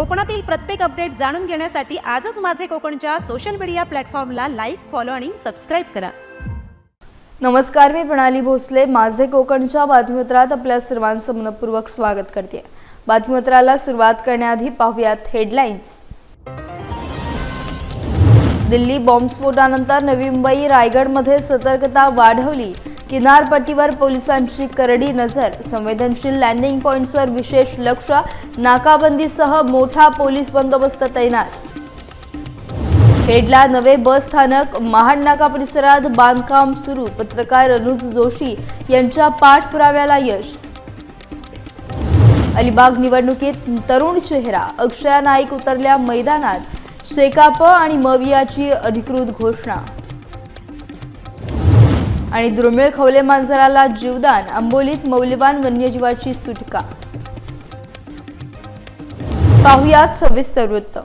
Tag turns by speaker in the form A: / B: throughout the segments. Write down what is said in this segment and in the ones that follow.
A: कोकणातील प्रत्येक अपडेट जाणून घेण्यासाठी आजच माझे कोकणच्या सोशल मीडिया प्लॅटफॉर्मला लाईक फॉलो आणि सबस्क्राईब करा.
B: नमस्कार मी प्रणाली भोसले. माझे कोकणच्या बातमीपत्रात आपल्या सर्वांचं मनपूर्वक स्वागत करते. बातमीपत्राला सुरुवात करण्याआधी पाहूयात हेडलाईन्स दिल्ली बॉम्बस्फोटानंतर नवी मुंबई रायगडमध्ये सतर्कता वाढवली. किनारपट्टीवर पोलिसांची करडी नजर. संवेदनशील लँडिंग पॉईंट्सवर विशेष लक्ष. नाकाबंदीसह मोठा पोलीस बंदोबस्त तैनात. खेडला नवे बस स्थानक. महाडनाका परिसरात बांधकाम सुरू. पत्रकार अनुज जोशी यांच्या पाठपुराव्याला यश. अलिबाग निवडणुकीत तरुण चेहरा. अक्षया नाईक उतरल्या मैदानात. शेकाप आणि मवियाची अधिकृत घोषणा. आणि दुर्मिळ खवले मांजराला जीवदान आंबोलीत मौल्यवान वन्यजीवाची सुटका. पाहुयात सविस्तर वृत्त.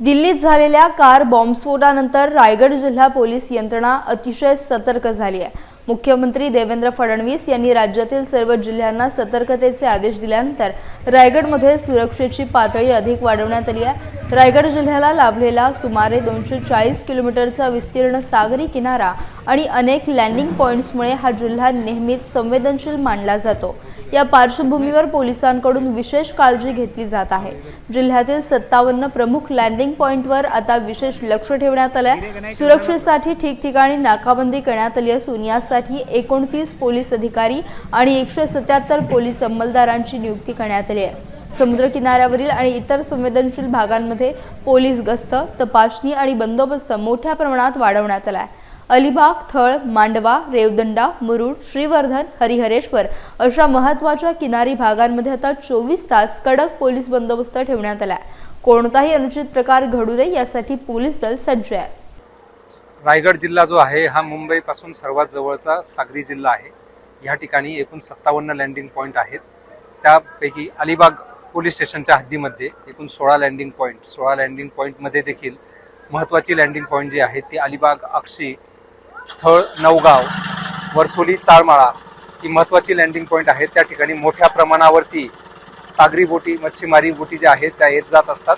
B: दिल्लीत झालेल्या कार बॉम्बस्फोटानंतर रायगड जिल्हा पोलीस यंत्रणा अतिशय सतर्क झाली आहे. मुख्यमंत्री देवेंद्र फडणवीस यांनी राज्यातील सर्व जिल्ह्यांना सतर्कतेचे आदेश दिल्यानंतर रायगडमध्ये सुरक्षेची पातळी अधिक वाढवण्यात आली आहे. रायगड जिल्ह्याला लाभलेला सुमारे दोनशे चाळीस किलोमीटरचा विस्तीर्ण सागरी किनारा आणि अनेक लँडिंग पॉईंट्समुळे हा जिल्हा नेहमीच संवेदनशील मानला जातो. या पार्श्वभूमीवर पोलिसांकडून विशेष काळजी घेतली जात आहे. जिल्ह्यातील सत्तावन्न प्रमुख लँडिंग पॉईंटवर आता विशेष लक्ष ठेवण्यात आलंय. सुरक्षेसाठी ठिकठिकाणी नाकाबंदी करण्यात आली असून यासाठी एकोणतीस पोलीस अधिकारी आणि एकशे सत्याहत्तर पोलीस अंमलदारांची नियुक्ती करण्यात आली आहे. समुद्र किनाऱ्यावरील आणि इतर संवेदनशील भागांमध्ये पोलीस गस्त तपासणी आणि बंदोबस्त मोठ्या प्रमाणात वाढवण्यात आला आहे अलिबाग थळ मांडवा रेवदंडा मुरुड श्रीवर्धन हरिहरेश्वर अशा महत्त्वाच्या किनारी भागांमध्ये आता चोवीस तास कडक पोलीस बंदोबस्त ठेवण्यात आला आहे कोणताही अनुचित प्रकार घडू नये यासाठी पोलीस दल सज्ज आहे.
C: रायगड जिल्हा जो आहे हा मुंबईपासून सर्वात जवळचा सागरी जिल्हा आहे. या ठिकाणी एकूण सत्तावन्न लँडिंग पॉईंट आहेत. त्यापैकी अलिबाग पोलीस स्टेशनच्या हद्दीमध्ये एकूण सोळा लँडिंग पॉईंट सोळा लँडिंग पॉईंटमध्ये देखील महत्त्वाची लँडिंग पॉईंट जी आहे ती अलिबाग अक्षी थळ नवगाव वर्सोली चाळमाळा ही महत्त्वाची लँडिंग पॉईंट आहेत. त्या ठिकाणी मोठ्या प्रमाणावरती सागरी बोटी मच्छीमारी बोटी ज्या आहेत त्या येत जात असतात.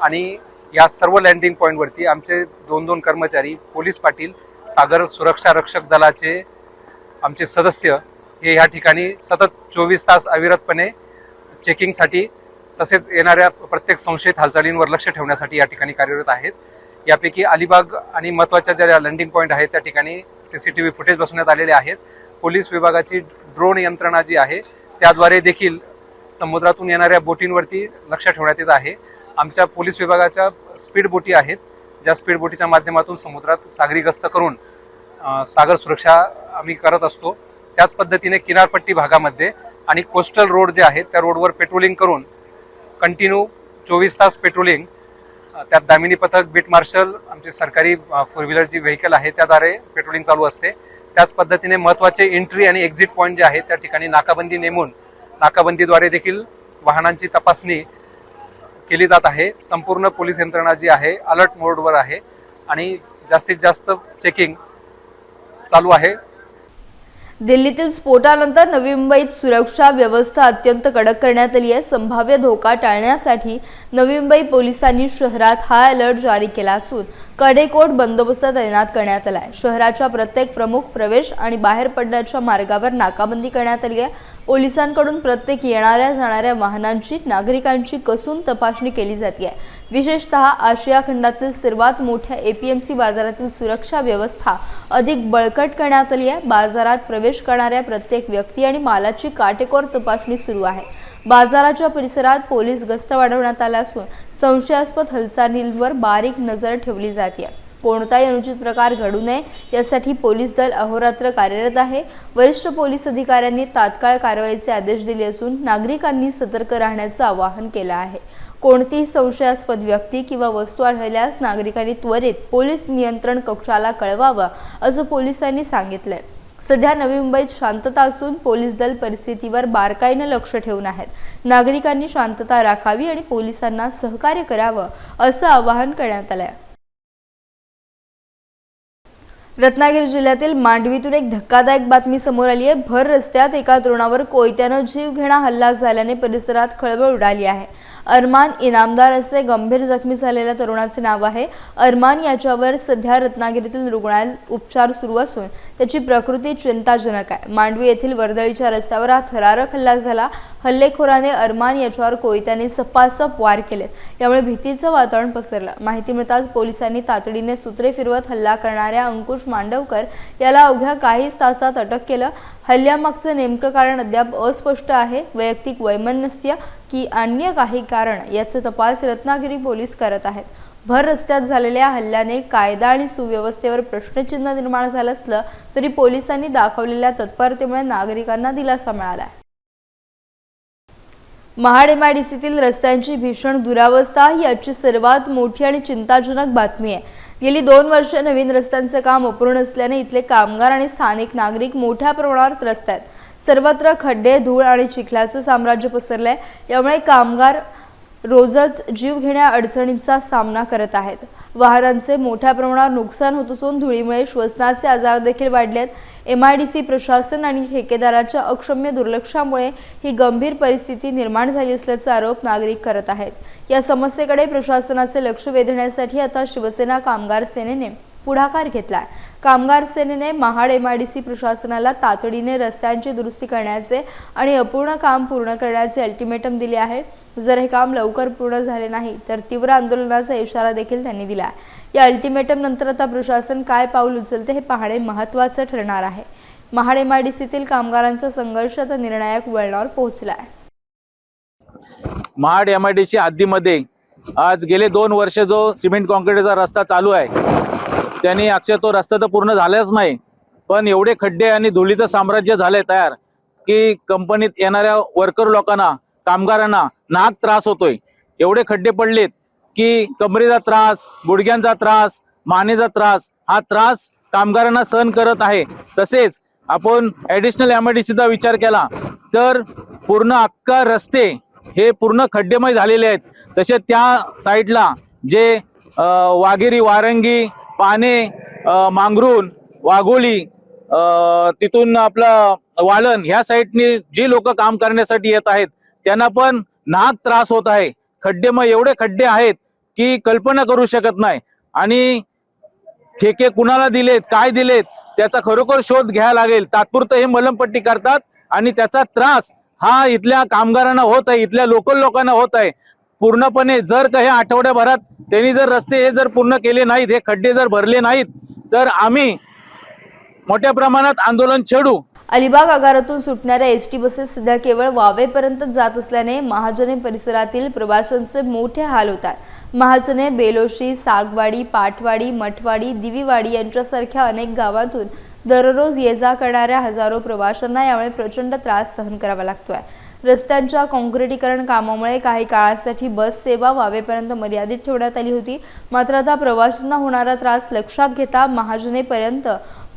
C: आणि या सर्व लँडिंग पॉईंटवरती आमचे दोन दोन कर्मचारी पोलीस पाटील सागर सुरक्षा रक्षक दलाचे आमचे सदस्य हे या ठिकाणी सतत चोवीस तास अविरतपणे चेकिंगसाठी तसेच येणाऱ्या प्रत्येक संशयित हालचालींवर लक्ष ठेवण्यासाठी या ठिकाणी कार्यरत आहेत. यापैकी अलिबाग आणि महत्त्वाच्या ज्या लँडिंग पॉईंट आहेत त्या ठिकाणी C C T V footage बसवण्यात आलेले आहेत. पोलीस विभागाची ड्रोन यंत्रणा जी आहे त्याद्वारे देखील समुद्रातून येणाऱ्या बोटींवरती लक्ष ठेवण्यात येत आहे. आमच्या पोलीस विभागाच्या स्पीड बोटी आहेत ज्या स्पीड बोटीच्या माध्यमातून समुद्रात सागरी गस्त करून सागर सुरक्षा आम्ही करत असतो. त्याच पद्धतीने किनारपट्टी भागामध्ये आणि कोस्टल रोड जे आहेत त्या रोडवर पेट्रोलिंग करून कंटिन्यू चोवीस तास पेट्रोलिंग त्यात दामिनी पथक बीट मार्शल आमची सरकारी फोर व्हीलर जी व्हेकल आहे त्याद्वारे पेट्रोलिंग चालू असते. त्याच पद्धतीने महत्त्वाचे एंट्री आणि एक्झिट पॉईंट जे आहेत त्या ठिकाणी नाकाबंदी नेमून नाकाबंदीद्वारे देखील वाहनांची तपासणी केली जात आहे. संपूर्ण पोलीस यंत्रणा जी आहे अलर्ट मोडवर आहे आणि जास्तीत जास्त चेकिंग चालू आहे.
B: दिल्लीतील स्फोटानंतर नवी मुंबईत सुरक्षा व्यवस्था अत्यंत कडक करण्यात आली आहे. संभाव्य धोका टाळण्यासाठी नवी मुंबई पोलिसांनी शहरात हाय अलर्ट जारी केला असून कडेकोट बंदोबस्त तैनात करण्यात आला आहे. शहराच्या प्रत्येक प्रमुख प्रवेश आणि बाहेर पडण्याच्या मार्गावर नाकाबंदी करण्यात आली आहे. पोलिसांकडून प्रत्येक येणाऱ्या जाणाऱ्या वाहनांची नागरिकांची कसून तपासणी केली जाते विशेषतः आशिया खंडातील सर्वात मोठ्या एपीएमसी बाजारातील सुरक्षा व्यवस्था अधिक बळकट करण्यात आली आहे. बाजारात प्रवेश करणाऱ्या प्रत्येक व्यक्ती आणि मालाची काटेकोर तपासणी सुरू आहे. बाजाराच्या परिसरात पोलीस गस्त वाढवण्यात आला असून संशयास्पद हालचालींवर बारीक नजर ठेवली जाते कोणताही अनुचित प्रकार घडू नये यासाठी पोलीस दल अहोरात्र कार्यरत आहे. वरिष्ठ पोलीस अधिकाऱ्यांनी तात्काळ कारवाईचे आदेश दिले असून नागरिकांनी सतर्क राहण्याचं आवाहन केलं आहे. कोणतीही संशयास्पद व्यक्ती किंवा वस्तू आढळल्यास नागरिकांनी त्वरित पोलीस नियंत्रण कक्षाला कळवावं असं पोलिसांनी सांगितलंय. सध्या नवी मुंबईत शांतता असून पोलीस दल परिस्थितीवर बारकाईनं लक्ष ठेवून आहेत. नागरिकांनी शांतता राखावी आणि पोलिसांना सहकार्य करावं असं आवाहन करण्यात आलं आहे रत्नागिरी जिल्ह्यातील मांडवीतून एक धक्कादायक बातमी समोर आली आहे. भर रस्त्यात एका तरुणावर कोयत्यानं जीवघेणा हल्ला झाल्याने परिसरात खळबळ उडाली आहे. अरमान इनामदार असे गंभीर जखमी झालेल्या तरुणाचे नाव आहे. अरमान याच्यावर सध्या रत्नागिरीतील रुग्णालयात उपचार सुरू असून त्याची प्रकृती चिंताजनक आहे. मांडवी येथील वर्दळीच्या रस्त्यावर हा थरारक हल्ला झाला. हल्लेखोराने अरमान याच्यावर कोयत्याने सपासप वार केलेत. यामुळे भीतीचं वातावरण पसरलं. माहिती मिळताच पोलिसांनी तातडीने सूत्रे फिरवत हल्ला करणाऱ्या अंकुश मांडवकर याला अवघ्या काहीच तासात अटक केलं. हल्ल्यामागचं नेमकं कारण अद्याप अस्पष्ट आहे. वैयक्तिक वैमनस्य की अन्य काही कारण याचा तपास रत्नागिरी पोलीस करत आहेत. भर रस्त्यात झालेल्या हल्ल्याने कायदा आणि सुव्यवस्थेवर प्रश्नचिन्ह निर्माण झालं असलं तरी पोलिसांनी दाखवलेल्या तत्परतेमुळे नागरिकांना दिलासा मिळाला आहे डी सीतील रस्त्यांची भीषण दुरावस्था ही आजची सर्वात मोठी आणि चिंताजनक बातमी आहे. गेली दोन वर्ष नवीन रस्त्यांचं काम अपूर्ण असल्याने इथले कामगार आणि स्थानिक नागरिक मोठ्या प्रमाणावर त्रस्त आहेत. सर्वत्र खड्डे धूळ आणि चिखलाचं साम्राज्य पसरलंय. यामुळे कामगार रोजच जीवघेण्या अडचणींचा सामना करत आहेत. वाहनांचे मोठ्या प्रमाणावर नुकसान होत असून धुळीमुळे श्वसनाचे आजार देखील वाढलेत. एम आय डी सी प्रशासन आणि ठेकेदाराच्या अक्षम्य दुर्लक्षामुळे ही गंभीर परिस्थिती निर्माण झाली असल्याचा आरोप नागरिक करत आहेत. या समस्येकडे प्रशासनाचे लक्ष वेधण्यासाठी आता शिवसेना कामगार सेनेने पुढाकार घेतलाय. कामगार सेनेने Mahad M I D C प्रशासनाला तातडीने रस्त्यांची दुरुस्ती करण्याचे आणि अपूर्ण काम पूर्ण करण्याचे अल्टिमेटम दिले आहे. जर हे काम लवकर पूर्ण झाले नाही तर तीव्र आंदोलनाचा इशारा देखील त्यांनी दिला आहे या अल्टिमेटम नंतर आता प्रशासन काय पाऊल उचलते हे पाहणे महत्त्वाचं ठरणार आहे. महाड एम आय डी सीतील कामगारांचा संघर्ष आता निर्णायक वळणावर पोहोचला आहे
D: Mahad M I D C हद्दीमध्ये आज गेले दोन वर्ष जो सिमेंट कॉन्क्रीटचा रस्ता चालू आहे त्यांनी अक्षर तो रस्ता तर पूर्ण झालाच नाही. पण एवढे खड्डे आणि धुळीचं साम्राज्य झालंय तयार की कंपनीत येणाऱ्या वर्कर लोकांना कामगारांना नाक त्रास होतोय. एवढे खड्डे पडलेत की कमरेचा त्रास गुडघ्यांचा त्रास मानेचा त्रास हा त्रास कामगारांना सहन करत आहे. तसेच आपण ॲडिशनल एम आय डी विचार केला तर पूर्ण अख्खा रस्ते हे पूर्ण खड्डेमय झालेले आहेत. तसे त्या साईडला जे वाघेरी वारंगी पाने मांगरून वाघोली तिथून आपलं वाळण ह्या साईडनी जी लोक काम करण्यासाठी येत आहेत त्यांना पण नाक त्रास होत आहे. खड्डे मग एवढे खड्डे आहेत की कल्पना करू शकत नाही. आणि ठेके कुणाला दिलेत काय दिलेत त्याचा खरोखर शोध घ्यायला लागेल. तात्पुरतं हे मलमपट्टी करतात आणि त्याचा त्रास हा इथल्या कामगारांना होत आहे इथल्या लोकल लोकांना होत आहे. पूर्णपणे जर काही आठवड्याभरात त्यांनी जर रस्ते हे जर पूर्ण केले नाहीत हे खड्डे जर भरले नाहीत तर आम्ही मोठ्या प्रमाणात आंदोलन छेडू.
B: अलिबाग आगारातून सुटणाऱ्या एस टी बसेस सध्या केवळ वावेपर्यंत जात असल्याने महाजने परिसरातील प्रवाशांचे मोठे हाल होत आहेत महाजने बेलोशी सागवाडी पाटवाडी मठवाडी दिवीवाडी यांच्यासारख्या अनेक गावातून दररोज ये जा करणाऱ्या हजारो प्रवाशांना यामुळे प्रचंड त्रास सहन करावा लागतोय. रस्त्यांच्या काँक्रिटीकरण कामामुळे काही काळासाठी बस सेवा वावेपर्यंत मर्यादित ठेवण्यात आली होती. मात्र आता प्रवाशांना होणारा त्रास लक्षात घेता महाजनेपर्यंत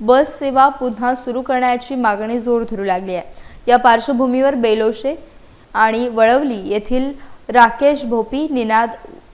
B: बस सेवा पुन्हा सुरू करण्याची मागणी जोर धरू लागली आहे. या पार्श्वभूमीवर बेलोशे आणि वळवली येथील राकेश भोपी निनाद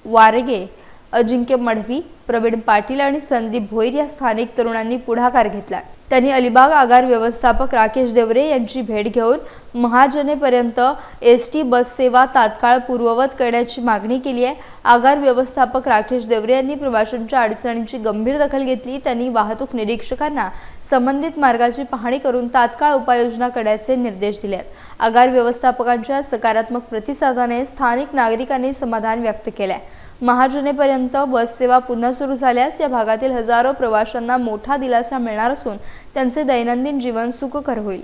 B: वारगे अजिंक्य मढवी प्रवीण पाटील आणि संदीप भोईर या स्थानिक तरुणांनी पुढाकार घेतला त्यांनी अलिबाग आगार व्यवस्थापक राकेश देवरे यांची भेट घेऊन महाजनेपर्यंत एस टी बस सेवा तात्काळ पूर्ववत करण्याची मागणी केली आहे. आगार व्यवस्थापक राकेश देवरे यांनी प्रवाशांच्या अडचणींची गंभीर दखल घेतली. त्यांनी वाहतूक निरीक्षकांना संबंधित मार्गाची पाहणी करून तात्काळ उपाययोजना करण्याचे निर्देश दिले आहेत. आगार व्यवस्थापकांच्या सकारात्मक प्रतिसादाने स्थानिक नागरिकांनी समाधान व्यक्त केलं आहे महाजनेपर्यंत बससेवा पुन्हा सुरू झाल्यास या भागातील हजारो प्रवाशांना मोठा दिलासा मिळणार असून त्यांचे दैनंदिन जीवन सुखकर होईल.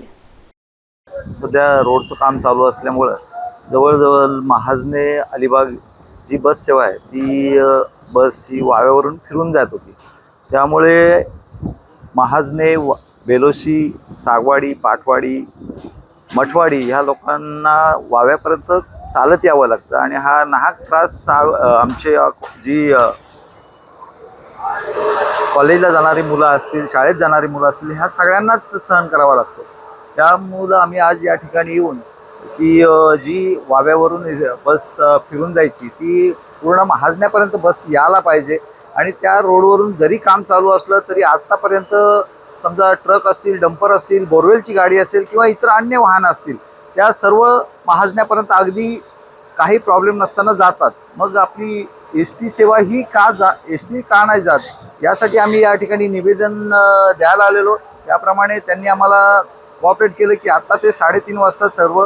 E: सध्या रोडचं काम चालू असल्यामुळं जवळजवळ महाजने अलिबाग जी बस सेवा आहे ती बस ही वाव्यावरून फिरून जात होती. त्यामुळे महाजने व बेलोशी सागवाडी पाटवाडी मठवाडी ह्या लोकांना वाव्यापर्यंत चालत यावं लागतं आणि हा नाहक त्रास सा आमचे जी कॉलेजला जाणारी मुलं असतील शाळेत जाणारी मुलं असतील ह्या सगळ्यांनाच सहन करावा लागतो. त्यामुळं आम्ही आज या ठिकाणी येऊन की जी वाव्यावरून बस फिरून जायची ती पूर्ण महाजण्यापर्यंत बस यायला पाहिजे. आणि त्या रोडवरून जरी काम चालू असलं तरी आत्तापर्यंत समजा ट्रक असतील डंपर असतील बोरवेलची गाडी असेल किंवा इतर अन्य वाहनं असतील त्या सर्व महाजण्यापर्यंत अगदी काही प्रॉब्लेम नसताना जातात. मग आपली एस टी सेवा ही का जा एस टी का नाही जात? यासाठी आम्ही या ठिकाणी निवेदन द्यायला आलेलो. त्याप्रमाणे त्यांनी आम्हाला कॉपरेट केलं की आत्ता ते साडेतीन वाजता सर्व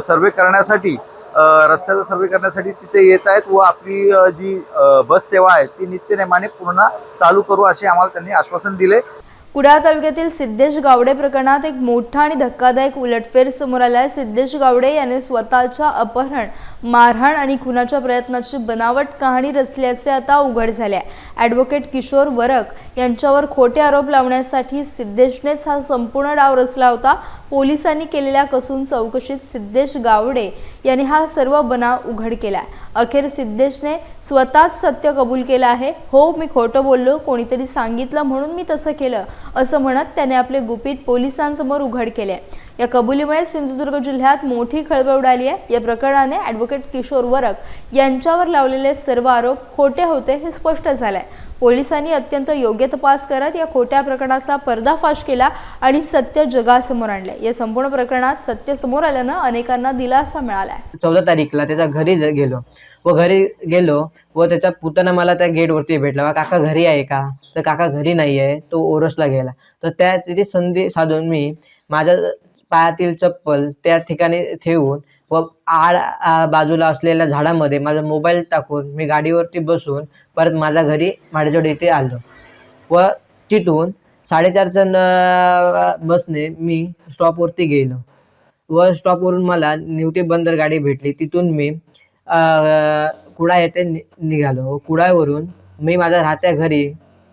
E: सर्वे करण्यासाठी रस्त्याचा सर्वे करण्यासाठी तिथे येत आहेत व आपली जी बस सेवा आहे ती नित्यनेमाने पूर्ण चालू करू असे आम्हाला त्यांनी आश्वासन दिले.
B: कुडाळ तालुक्यातील सिद्धेश गावडे प्रकरणात एक मोठा आणि धक्कादायक उलटफेर समोर आलाय सिद्धेश गावडे याने स्वतःच्या अपहरण मारहाण आणि खुनाच्या प्रयत्नाची बनावट कहाणी रचल्याचे आता उघड झाले आहे. ॲडव्होकेट किशोर वरक यांच्यावर खोटे आरोप लावण्यासाठी सिद्धेशनेच हा संपूर्ण डाव रचला होता. पोलिसांनी केलेल्या कसून चौकशीत सिद्धेश गावडे यांनी हा सर्व बनाव उघड केला अखेर सिद्धेशने स्वतःच सत्य कबूल केलं आहे. हो मी खोटं बोललो कोणीतरी सांगितलं म्हणून मी तसं केलं असं म्हणत त्याने आपले गुपित पोलिसांसमोर उघड केले या कबुलीमुळे सिंधुदुर्ग जिल्ह्यात मोठी खळबळ उडाली आहे. या प्रकरणाने ॲडव्होकेट किशोर वरक यांच्यावर लावलेले सर्व आरोप खोटे होते हे स्पष्ट झालंय. पोलिसांनी अत्यंत योग्य तपास करत या खोट्या प्रकरणाचा पर्दाफाश केला आणि सत्य जगासमोर आणले या संपूर्ण प्रकरणात सत्य समोर आल्यानं अनेकांना दिलासा मिळालाय.
F: चौदा तारीखला त्याच्या घरी गेलो. व घरी गेलो व त्याचा पुतना मला त्या गेटवरती भेटला. काका घरी आहे का? तर काका घरी नाही आहे तो ओरसला गेला. तर त्या तिथे संधी साधून मी माझ्या पायातील चप्पल त्या ठिकाणी ठेवून व आड आ, बाजूला असलेल्या झाडामध्ये माझा मोबाईल टाकून मी गाडीवरती बसून परत माझ्या घरी माझ्याजवळ इथे आलो. व तिथून साडेचारच्या न- बसने मी स्टॉपवरती गेलो. व स्टॉपवरून मला निवटी बंदर गाडी भेटली. तिथून मी कुडा कुडाळ येथे नि निघालो. कुडावरून मी माझ्या राहत्या घरी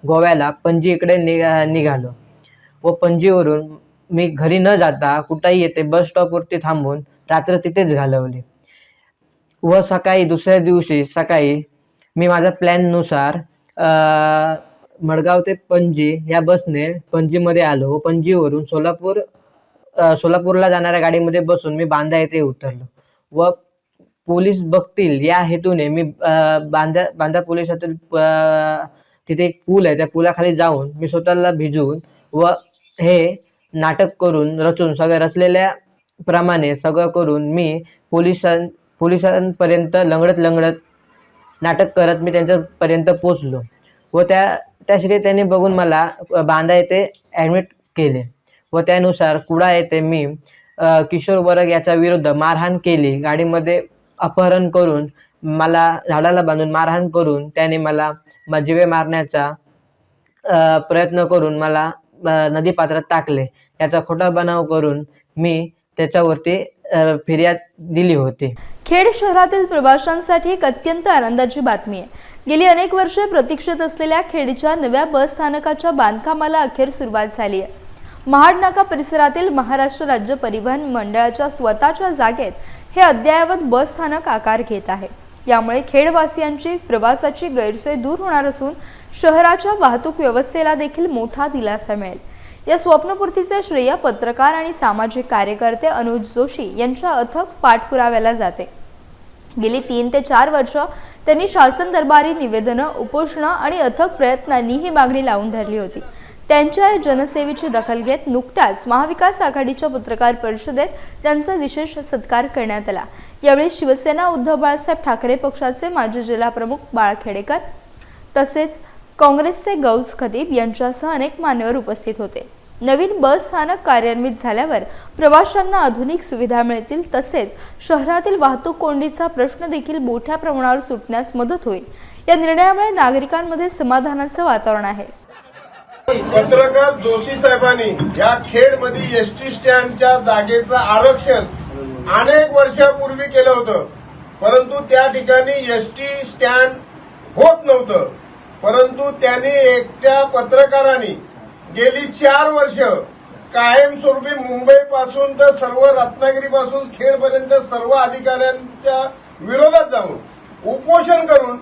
F: गोव्याला पणजी इकडे नि निघालो. व पणजीवरून मी घरी न जाता कुठंही येते बस स्टॉपवरती थांबून रात्र तिथेच घालवली. व सकाळी दुसऱ्या दिवशी सकाळी मी माझ्या प्लॅननुसार मडगाव ते पणजी या बसने पणजीमध्ये आलो. पणजीवरून सोलापूर सोलापूरला जाणाऱ्या गाडीमध्ये बसून मी बांदा येथे उतरलो. व पोलीस बघतील या हेतूने मी बांदा बांदा पोलिसातील तिथे एक पूल आहे त्या पुलाखाली जाऊन मी स्वतःला भिजवून व हे नाटक करून रचून सगळं रचलेल्या प्रमाणे सगळं करून मी पोलिसां पोलिसांपर्यंत लंगडत लंगडत नाटक करत मी त्यांच्यापर्यंत पोचलो व त्या त्याश्री त्यांनी बघून मला बांधा बांदा येथे ॲडमिट केले व त्यानुसार कुडा येथे मी किशोर वर्ग याच्या विरुद्ध मारहाण केली. गाडीमध्ये अपहरण करून मला झाडाला बांधून मारहाण करून त्याने मला म- मारण्याचा प्रयत्न करून मला नदीपात्रात टाकले. याचा खोटा बनाव करून मी त्याच्यावरती फिर्याद दिली होती.
B: खेड शहरातील प्रवाशांसाठी एक अत्यंत आनंदाची बातमी आहे. गेली अनेक वर्षे प्रतीक्षेत असलेल्या खेडच्या नव्या बस स्थानकाच्या बांधकामाला अखेर सुरुवात झाली आहे. महाड नाका परिसरातील महाराष्ट्र राज्य परिवहन मंडळाच्या स्वतःच्या जागेत हे अद्ययावत बस स्थानक आकार घेत आहे. यामुळे खेडवासियांची प्रवासाची गैरसोय दूर होणार असून शहराच्या वाहतूक व्यवस्थेला देखील मोठा दिलासा मिळेल. या स्वप्नपूर्तीचे श्रेय पत्रकार आणि सामाजिक कार्यकर्ते अनुज जोशी यांच्या अथक पाठपुराव्याला जाते. गेली तीन ते चार वर्ष त्यांनी शासन दरबारी निवेदनं उपोषणं आणि अथक प्रयत्नांनी ही मागणी लावून धरली होती. त्यांच्या या जनसेवेची दखल घेत नुकत्याच महाविकास आघाडीच्या पत्रकार परिषदेत त्यांचा विशेष सत्कार करण्यात आला. यावेळी शिवसेना उद्धव बाळासाहेब ठाकरे पक्षाचे माजी जिल्हाप्रमुख बाळखेडेकर तसेच काँग्रेसचे गौस खतीब यांच्यासह अनेक मान्यवर उपस्थित होते. नवीन बस स्थानक कार्यान्वित झाल्यावर प्रवाशांना आधुनिक सुविधा मिळतील तसेच शहरातील वाहतूक कोंडीचा प्रश्न देखील मोठ्या प्रमाणावर सुटण्यास मदत होईल. या निर्णयामुळे नागरिकांमध्ये समाधानाचं वातावरण आहे.
G: पत्रकार जोशी साहेबांनी या खेड मधील एसटी स्टँडच्या जागेचं आरक्षण अनेक वर्षापूर्वी केलं होतं. परंतु त्या ठिकाणी एसटी स्टँड होत नव्हतं. परंतु त्यांनी एकट्या पत्रकारांनी गेली चार वर्ष कायमस्वरूपी मुंबईपासून तर सर्व रत्नागिरीपासून खेडपर्यंत सर्व अधिकाऱ्यांच्या विरोधात जाऊन उपोषण करून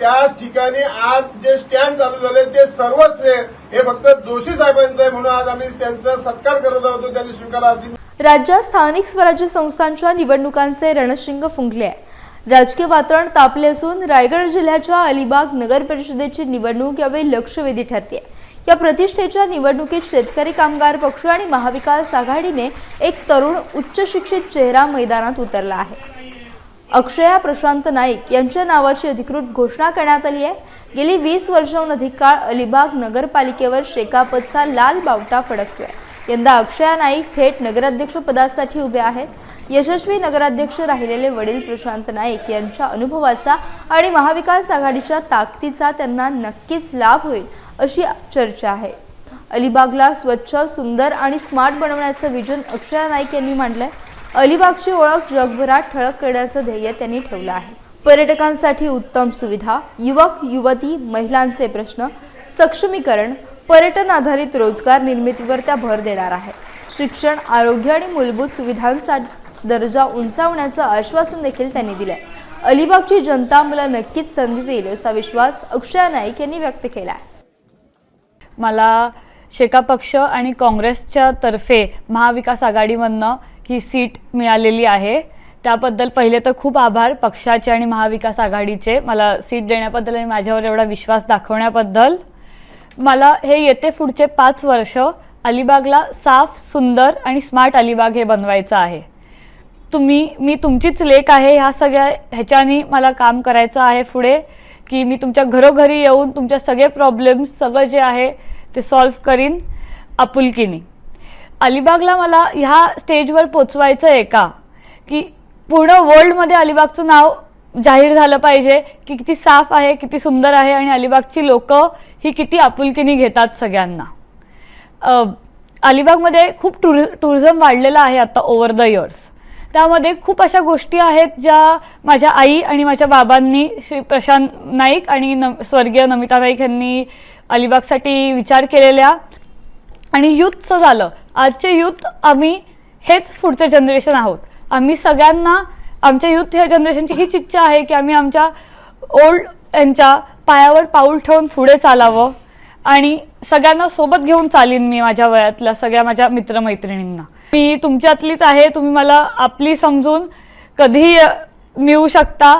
G: त्या ठिकाणी आज जे स्टँड चालू झाले ते सर्व श्रेय हे फक्त जोशी साहेबांचं आहे म्हणून आज आम्ही त्यांचा सत्कार करत आहोत. त्यांनी स्वीकारा अशी
B: राज्यात स्थानिक स्वराज्य संस्थांच्या निवडणुकांचे रणशिंग फुंकले आहे. राजकीय वातावरण तापले असून रायगड जिल्ह्याच्या अलिबाग नगर परिषदेची निवडणूक यावेळी लक्षवेधी ठरते या प्रतिष्ठेच्या निवडणुकीत शेतकरी कामगार पक्ष आणि महाविकास आघाडीने एक तरुण उच्च शिक्षित चेहरा मैदानात उतरला आहे. अक्षया प्रशांत नाईक यांच्या नावाची अधिकृत घोषणा करण्यात आली आहे. गेली वीस वर्षाहून अधिक काळ अलिबाग नगरपालिकेवर शेकापचा लाल बावटा फडकतोय. यंदा अक्षया नाईक थेट नगराध्यक्ष पदासाठी उभे आहेत. यशस्वी नगराध्यक्ष राहिलेले वडील प्रशांत नाईक यांच्या अनुभवाचा आणि महाविकास आघाडीच्या ताकदीचा त्यांना नक्कीच लाभ होईल अशी चर्चा आहे. अलिबागला स्वच्छ सुंदर आणि स्मार्ट बनवण्याचं विजन अक्षया नाईक यांनी मांडलंय. अलिबागची ओळख जगभरात ठळक करण्याचं ध्येय त्यांनी ठेवलं आहे. पर्यटकांसाठी उत्तम सुविधा युवक युवती महिलांचे प्रश्न सक्षमीकरण पर्यटन आधारित रोजगार निर्मितीवर त्या भर देणार आहे. शिक्षण आरोग्य आणि मूलभूत सुविधांचा दर्जा उंचावण्याचं आश्वासन देखील त्यांनी दिलंय. अलिबागची जनता मला नक्कीच संधी देईल असा विश्वास अक्षय नाईक यांनी व्यक्त केला आहे
H: मला शेका पक्ष आणि काँग्रेसच्या तर्फे महाविकास आघाडीमधनं ही सीट मिळालेली आहे. त्याबद्दल पहिले तर खूप आभार पक्षाचे आणि महाविकास आघाडीचे. मला सीट देण्याबद्दल आणि माझ्यावर एवढा विश्वास दाखवण्याबद्दल मला हे येते पुढचे पाच वर्ष अलिबागला साफ सुंदर आणि स्मार्ट अलिबाग हे बनवायचं आहे. तुम्ही मी तुमचीच लेख आहे ह्या सगळ्या ह्याच्यानी मला काम करायचं आहे पुढे की मी तुमच्या घरोघरी येऊन तुमच्या सगळे प्रॉब्लेम्स सगळं जे आहे ते सॉल्व्ह करीन आपुलकीनी. अलिबागला मला ह्या स्टेजवर पोचवायचं आहे का? की पूर्ण वर्ल्डमध्ये अलिबागचं नाव जाहीर झालं पाहिजे की किती साफ आहे किती सुंदर आहे आणि अलिबागची लोकं ही किती आपुलकीने घेतात सगळ्यांना. अलिबागमध्ये खूप टुर टुरिझम वाढलेलं आहे आता ओव्हर द इयर्स त्यामध्ये खूप अशा गोष्टी आहेत ज्या माझ्या आई आणि माझ्या बाबांनी श्री प्रशांत नाईक आणि न स्वर्गीय नमिता नाईक यांनी अलिबागसाठी विचार केलेल्या. आणि यूथचं झालं. आजचे यूथ आम्ही हेच पुढचं जनरेशन आहोत. आम्ही सगळ्यांना आमच्या युथ ह्या जनरेशनची हीच इच्छा आहे की आम्ही आमच्या ओल्ड यांच्या पायावर पाऊल ठेवून पुढे चालावं. आणि सगळ्यांना सोबत घेऊन चालीन मी माझ्या वयातल्या सगळ्या माझ्या मित्रमैत्रिणींना. मी तुमच्यातलीच आहे तुम्ही मला आपली समजून कधीही मिळू शकता.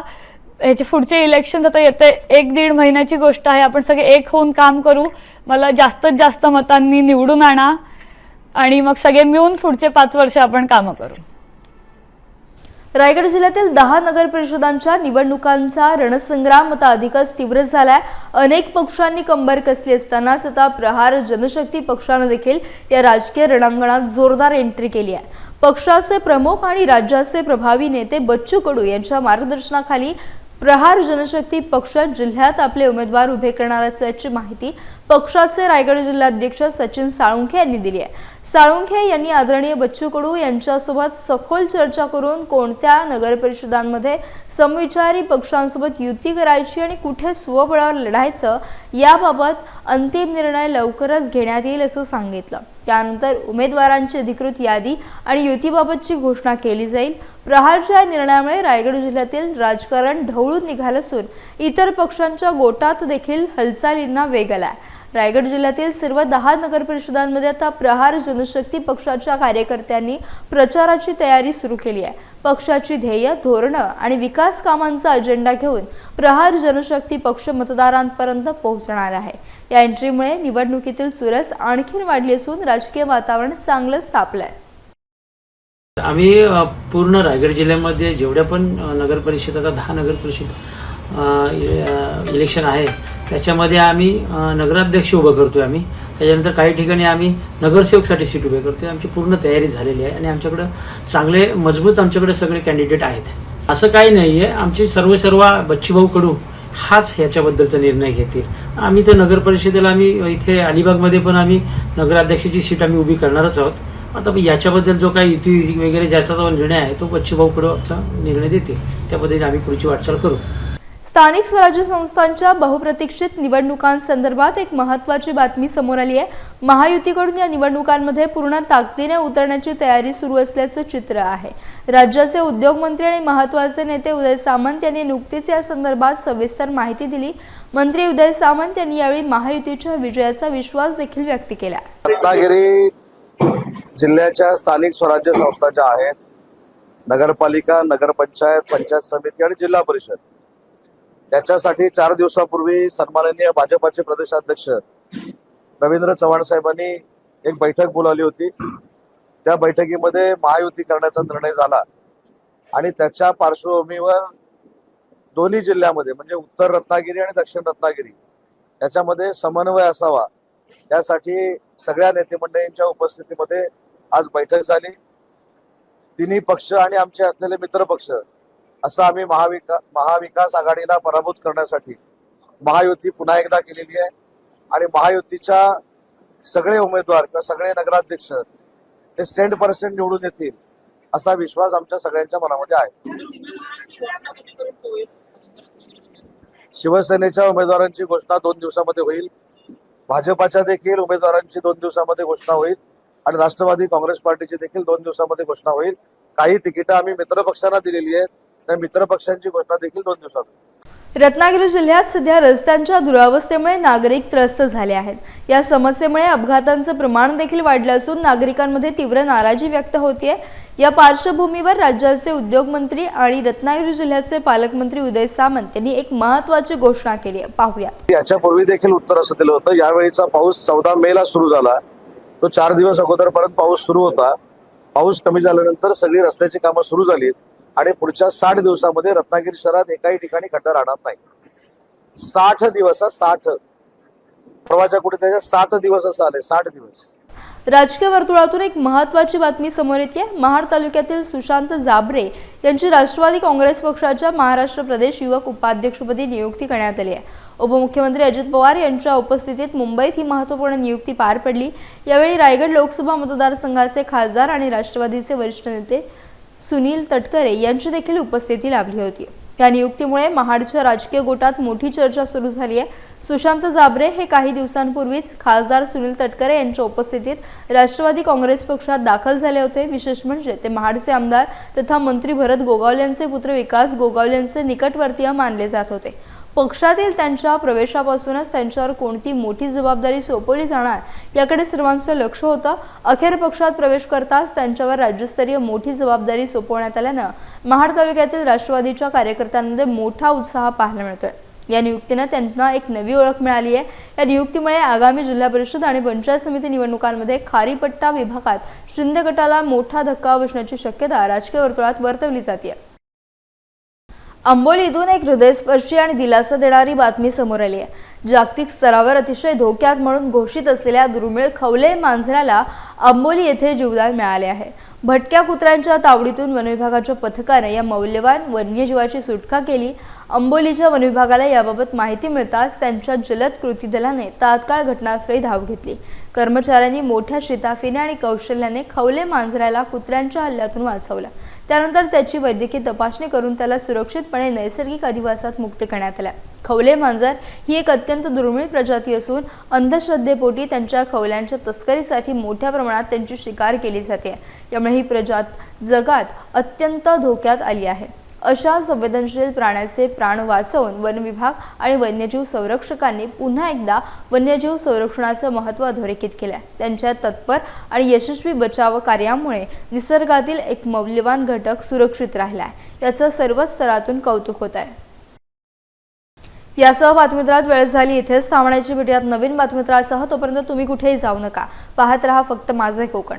H: ह्याचे पुढचे इलेक्शन आता येते एक दीड महिन्याची गोष्ट आहे. आपण सगळे एक होऊन काम करू. मला जास्तीत जास्त मतांनी निवडून आणा. आणि मग सगळे मिळून पुढचे पाच वर्ष आपण कामं करू.
B: रायगड जिल्ह्यातील दहा नगर परिषदांच्या निवडणुकांचा रणसंग्राम आता अधिकच तीव्र झालाय. अनेक पक्षांनी कंबर कसली असतानाच आता प्रहार जनशक्ती पक्षानं देखील या राजकीय रणांगणात जोरदार एंट्री केली आहे. पक्षाचे प्रमुख आणि राज्याचे प्रभावी नेते बच्चू कडू यांच्या मार्गदर्शनाखाली प्रहार जनशक्ती पक्ष जिल्ह्यात आपले उमेदवार उभे करणार असल्याची माहिती पक्षाचे रायगड जिल्हाध्यक्ष सचिन साळुंखे यांनी दिली आहे. साळुंखे यांनी आदरणीय बच्चू कडू यांच्यासोबत सखोल चर्चा करून कोणत्या नगर परिषदांमध्ये समविचारी पक्षांसोबत युती करायची आणि कुठे स्वबळावर लढायचं याबाबत अंतिम निर्णय लवकरच घेण्यात येईल असं सांगितलं. त्यानंतर उमेदवारांची अधिकृत यादी आणि युतीबाबतची घोषणा केली जाईल. प्रहारच्या या निर्णयामुळे रायगड जिल्ह्यातील राजकारण ढवळून निघालं असून इतर पक्षांच्या गोटात देखील हालचालींना वेग आहे रायगड जिल्ह्यातील सर्व दहा नगर परिषदांमध्ये आता प्रहार जनशक्ती पक्षाच्या कार्यकर्त्यांनी प्रचाराची तयारी सुरू केली आहे. पक्षाची ध्येय धोरणं आणि विकास कामांचा अजेंडा घेऊन प्रहार जनशक्ती पक्ष मतदारांपर्यंत पोहोचणार आहे. या एंट्रीमुळे निवडणुकीतील चुरस आणखीन वाढली असून राजकीय वातावरण चांगलंच तापलंय
I: आम्ही पूर्ण रायगड जिल्ह्यामध्ये जेवढ्या पण नगर परिषद आता दहा नगर परिषद इलेक्शन आहे त्याच्यामध्ये आम्ही नगराध्यक्ष उभं करतोय आम्ही. त्याच्यानंतर काही ठिकाणी आम्ही नगरसेवकसाठी सीट उभे करतोय. आमची पूर्ण तयारी झालेली आहे आणि आमच्याकडे चांगले मजबूत आमच्याकडे सगळे कॅन्डिडेट आहेत. असं काही नाहीये. आमचे सर्व सर्व बच्चूभाऊ कडू हाच ह्याच्याबद्दलचा निर्णय घेतील. आम्ही तर नगर परिषदेला आम्ही इथे अलिबागमध्ये पण आम्ही नगराध्यक्षाची सीट आम्ही उभी करणारच आहोत. आता याच्याबद्दल जो काही युती वगैरे ज्याचा जो निर्णय आहे तो बच्चूभाऊ कडूचा निर्णय देतील. त्या पद्धतीने आम्ही पुढची वाटचाल करू.
B: स्थानिक स्वराज्य संस्थांच्या बहुप्रतीक्षित निवडणुकांसंदर्भात एक महत्त्वाची बातमी समोर आली आहे. महायुतीकडून या निवडणुकांमध्ये पूर्ण ताकदीने उतरण्याची तयारी सुरू असल्याचं चित्र आहे. राज्याचे उद्योगमंत्री आणि महत्त्वाचे नेते उदय सामंत यांनी नुकतीच या संदर्भात सविस्तर माहिती दिली. मंत्री उदय सामंत यांनी यावेळी महायुतीच्या विजयाचा विश्वास देखील व्यक्त केला.
J: रत्नागिरी जिल्ह्याच्या स्थानिक स्वराज्य संस्था ज्या आहेत नगरपालिका नगरपंचायत पंचायत समिती आणि जिल्हा परिषद त्याच्यासाठी चार दिवसापूर्वी सन्माननीय भाजपाचे प्रदेशाध्यक्ष रवींद्र चव्हाण साहेबांनी एक बैठक बोलावली होती. त्या बैठकीमध्ये महायुती करण्याचा निर्णय झाला. आणि त्याच्या पार्श्वभूमीवर दोन्ही जिल्ह्यामध्ये म्हणजे उत्तर रत्नागिरी आणि दक्षिण रत्नागिरी याच्यामध्ये समन्वय असावा. यासाठी सगळ्या नेतेमंडळींच्या उपस्थितीमध्ये आज बैठक झाली. तिन्ही पक्ष आणि आमचे असलेले मित्र पक्ष असं आम्ही महाविका महाविकास आघाडीला पराभूत करण्यासाठी महायुती पुन्हा एकदा केलेली आहे. आणि महायुतीच्या सगळे उमेदवार किंवा सगळे नगराध्यक्ष ते सेंट पर्सेंट निवडून येतील असा विश्वास आमच्या सगळ्यांच्या मनामध्ये आहे. शिवसेनेच्या उमेदवारांची घोषणा दोन दिवसामध्ये होईल. भाजपाच्या देखील उमेदवारांची दोन दिवसामध्ये घोषणा होईल. आणि राष्ट्रवादी काँग्रेस पार्टीची देखील दोन दिवसामध्ये घोषणा होईल. काही तिकीटं आम्ही मित्रपक्षांना दिलेली आहेत. त्या मित्रपक्षांची घोषणा देखील दोन दिवसात
B: रत्नागिरी जिल्ह्यात सध्या रस्त्यांच्या दुरावस्थेमुळे नागरिक त्रस्त झाले आहेत. या समस्येमुळे अपघातांचं प्रमाण देखील वाढलं असून नागरिकांमध्ये तीव्र नाराजी व्यक्त होतीये. या पार्श्वभूमीवर राज्याचे उद्योगमंत्री आणि रत्नागिरी जिल्ह्याचे पालकमंत्री उदय सामंत यांनी एक महत्वाची घोषणा केली आहे. पाहूयात.
J: याच्यापूर्वी देखील उत्तर असं दिलं होतं. यावेळीचा पाऊस चौदा मे ला सुरू झाला. तो चार दिवस अगोदरपर्यंत पाऊस सुरू होता. पाऊस कमी झाल्यानंतर सगळी रस्त्याची कामं सुरू झाली आणि पुढच्या साठ दिवसामध्ये रत्नागिरी शहरात एकाही ठिकाणी खड्डा राहणार नाही. साठ दिवस साठ. परवाच्या कुठे त्याच्या सात दिवस असं आले साठ दिवस.
B: राजकीय वर्तुळातून एक महत्वाची बातमी समोर येते. महाड तालुक्यातील सुशांत जाबरे यांची राष्ट्रवादी काँग्रेस पक्षाच्या महाराष्ट्र प्रदेश युवक उपाध्यक्षपदी नियुक्ती करण्यात आली आहे. उपमुख्यमंत्री अजित पवार यांच्या उपस्थितीत मुंबईत ही महत्त्वपूर्ण नियुक्ती पार पडली. यावेळी रायगड लोकसभा मतदारसंघाचे खासदार आणि राष्ट्रवादीचे वरिष्ठ नेते सुनील तटकरे यांची देखील उपस्थिती लाभली होती. या नियुक्तीमुळे महाडच्या राजकीय गोटात मोठी चर्चा सुरू झाली आहे. सुशांत जाबरे हे काही दिवसांपूर्वीच खासदार सुनील तटकरे यांच्या उपस्थितीत राष्ट्रवादी काँग्रेस पक्षात दाखल झाले होते. विशेष म्हणजे ते महाडचे आमदार तथा मंत्री भरत गोगावले यांचे पुत्र विकास गोगावले यांचे निकटवर्तीय मानले जात होते. पक्षातील त्यांच्या प्रवेशापासूनच त्यांच्यावर कोणती मोठी जबाबदारी सोपवली जाणार याकडे सर्वांचं लक्ष होतं. अखेर पक्षात प्रवेश करताच त्यांच्यावर राज्यस्तरीय मोठी जबाबदारी सोपवण्यात आल्यानं महाड तालुक्यातील राष्ट्रवादीच्या कार्यकर्त्यांमध्ये मोठा उत्साह पाहायला मिळतोय. या नियुक्तीनं त्यांना एक नवी ओळख मिळाली आहे. या नियुक्तीमुळे आगामी जिल्हा परिषद आणि पंचायत समिती निवडणुकांमध्ये खारीपट्टा विभागात शिंदे गटाला मोठा धक्का बसण्याची शक्यता राजकीय वर्तुळात वर्तवली जाते आंबोलीतून एक हृदयस्पर्शी आणि दिलासा देणारी बातमी समोर आली आहे. जागतिक स्तरावर अतिशय धोक्यात म्हणून घोषित असलेल्या दुर्मिळ खवले मांजराला आंबोली येथे जीवदान मिळाले आहे. भटक्या कुत्र्यांच्या तावडीतून वनविभागाच्या पथकाने या मौल्यवान वन्यजीवाची सुटका केली. अंबोलीच्या वनविभागाला याबाबत माहिती मिळताच त्यांच्या जलद कृती दलाने तात्काळ घटनास्थळी धाव घेतली. कर्मचाऱ्यांनी मोठ्या शिताफीने आणि कौशल्याने खवले मांजराला कुत्र्यांच्या हल्ल्यातून वाचवलं. त्यानंतर त्याची वैद्यकीय तपासणी करून त्याला सुरक्षितपणे नैसर्गिक अधिवासात मुक्त करण्यात आला. खवले मांजर ही एक अत्यंत दुर्मिळ प्रजाती असून अंधश्रद्धेपोटी त्यांच्या खवल्यांच्या तस्करीसाठी मोठ्या प्रमाणात त्यांची शिकार केली जाते. यामुळे ही प्रजात जगात अत्यंत धोक्यात आली आहे. अशा संवेदनशील प्राण्याचे प्राण वाचवून वन विभाग आणि वन्यजीव संरक्षकांनी पुन्हा एकदा वन्यजीव संरक्षणाचं महत्त्व अधोरेखित केलं आहे त्यांच्या तत्पर आणि यशस्वी बचाव कार्यामुळे निसर्गातील एक मौल्यवान घटक सुरक्षित राहिला आहे याचं सर्वच स्तरातून कौतुक होत आहे यासह बातमीत्रात वेळ झाली. इथेच थांबण्याची भेटूयात नवीन बातमीत्रासह तोपर्यंत तुम्ही कुठेही जाऊ नका. पाहत रहा फक्त माझे कोकण.